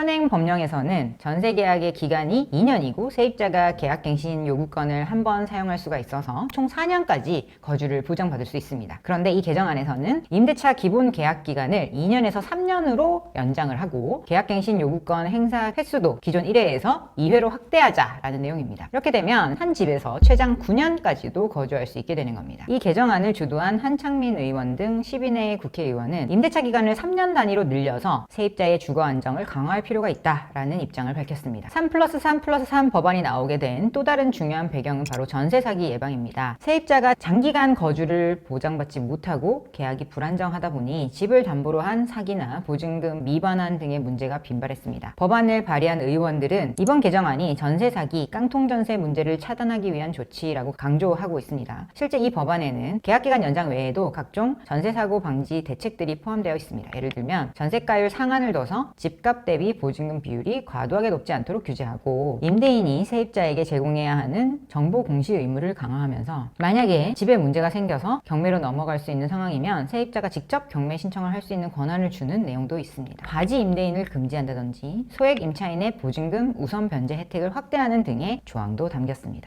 현행 법령에서는 전세 계약의 기간이 2년이고 세입자가 계약갱신 요구권을 한 번 사용할 수가 있어서 총 4년까지 거주를 보장받을 수 있습니다. 그런데 이 개정안에서는 임대차 기본 계약 기간을 2년에서 3년으로 연장을 하고 계약갱신 요구권 행사 횟수도 기존 1회에서 2회로 확대하자라는 내용입니다. 이렇게 되면 한 집에서 최장 9년까지도 거주할 수 있게 되는 겁니다. 이 개정안을 주도한 한창민 의원 등 10인의 국회의원은 임대차 기간을 3년 단위로 늘려서 세입자의 주거 안정을 강화할 있다라는 입장을 밝혔습니다. 3 플러스 3 플러스 3 법안이 나오게 된 또 다른 중요한 배경은 바로 전세 사기 예방입니다. 세입자가 장기간 거주를 보장받지 못하고 계약이 불안정하다 보니 집을 담보로 한 사기나 보증금 미반환 등의 문제가 빈발했습니다. 법안을 발의한 의원들은 이번 개정안이 전세 사기, 깡통 전세 문제를 차단하기 위한 조치라고 강조하고 있습니다. 실제 이 법안에는 계약 기간 연장 외에도 각종 전세 사고 방지 대책들이 포함되어 있습니다. 예를 들면 전세가율 상한을 둬서 집값 대비 보증금 비율이 과도하게 높지 않도록 규제하고 임대인이 세입자에게 제공해야 하는 정보 공시 의무를 강화하면서 만약에 집에 문제가 생겨서 경매로 넘어갈 수 있는 상황이면 세입자가 직접 경매 신청을 할 수 있는 권한을 주는 내용도 있습니다. 바지 임대인을 금지한다든지 소액 임차인의 보증금 우선 변제 혜택을 확대하는 등의 조항도 담겼습니다.